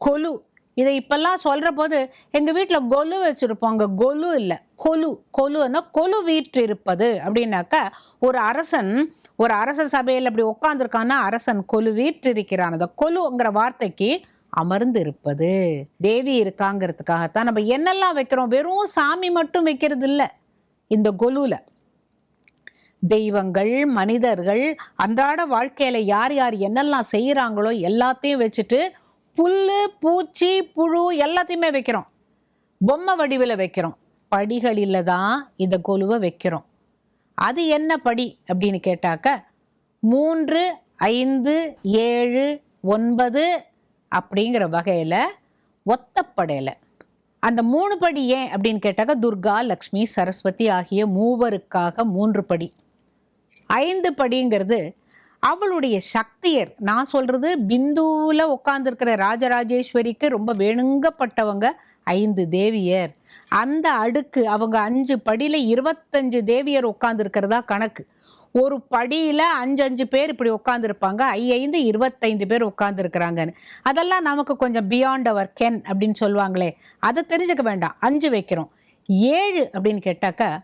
கொலு. இதை இப்பெல்லாம் சொல்கிற போது எங்கள் வீட்டில் கொலு வச்சுருப்போங்க. கொலு இல்லை கொலு. கொலுன்னா கொலு வீற்று இருப்பது அப்படின்னாக்கா ஒரு அரசன் ஒரு அரச சபையில் அப்படி உட்காந்துருக்கான்னா அரசன் கொலு வீற்றிருக்கிறான். அந்த கொலுங்கிற வார்த்தைக்கு அமர்ந்து இருப்பது தேவி இருக்காங்கிறதுக்காகத்தான் நம்ம என்னெல்லாம் வைக்கிறோம்? வெறும் சாமி மட்டும் வைக்கிறது இல்லை. இந்த கொலுவில் தெய்வங்கள் மனிதர்கள் அன்றாட வாழ்க்கையில் யார் யார் என்னெல்லாம் செய்கிறாங்களோ எல்லாத்தையும் வச்சுட்டு புல் பூச்சி புழு எல்லாத்தையுமே வைக்கிறோம். பொம்மை வடிவில் வைக்கிறோம். படிகளில் தான் இந்த கொலுவை வைக்கிறோம். அது என்ன படி அப்படின்னு கேட்டாக்க மூன்று ஐந்து ஏழு ஒன்பது அப்படிங்கிற வகையில் ஒத்தப்படையில். அந்த மூணு படி ஏன் அப்படின்னு கேட்டாக்க துர்கா லக்ஷ்மி சரஸ்வதி ஆகிய மூவருக்காக மூன்று படி. ஐந்து படிங்கிறது அவளுடைய சக்தியர் நான் சொல்றது பிந்துவில் உட்கார்ந்துருக்கிற ராஜராஜேஸ்வரிக்கு ரொம்ப வேணுங்கப்பட்டவங்க ஐந்து தேவியர். அந்த அடுக்கு அவங்க அஞ்சு படியில் இருபத்தஞ்சு தேவியர் உட்காந்துருக்கிறதா கணக்கு. ஒரு படியில் அஞ்சு அஞ்சு பேர் இப்படி உட்காந்துருப்பாங்க ஐந்து இருபத்தைந்து பேர் உட்காந்துருக்குறாங்கன்னு அதெல்லாம் நமக்கு கொஞ்சம் பியாண்ட் அவர் கென் அப்படின்னு சொல்லுவாங்களே அதை தெரிஞ்சுக்க வேண்டாம் அஞ்சு வைக்கிறோம். ஏழு அப்படின்னு கேட்டாக்கா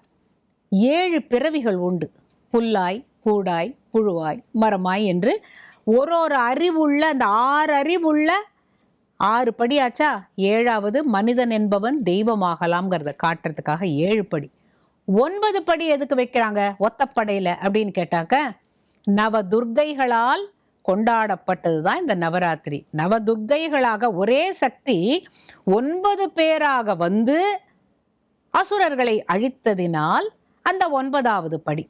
ஏழு பிறவிகள் உண்டு. புல்லாய் கூடாய் புழுவாய் மரமாய் என்று ஒரு ஒரு அறிவுள்ள அந்த ஆறு அறிவுள்ள ஆறு படியாச்சா ஏழாவது மனிதன் என்பவன் தெய்வமாகலாம்ங்கிறத காட்டுறதுக்காக ஏழு படி. ஒன்பது படி எதுக்கு வைக்கிறாங்க? ஒத்தப்படையில் அப்படின்னு கேட்டாக்க நவ துர்க்கைகளால் கொண்டாடப்பட்டது தான் இந்த நவராத்திரி. நவ துர்க்கைகளாக ஒரே சக்தி ஒன்பது பேராக வந்து அசுரர்களை அழித்ததினால் அந்த ஒன்பதாவது படி.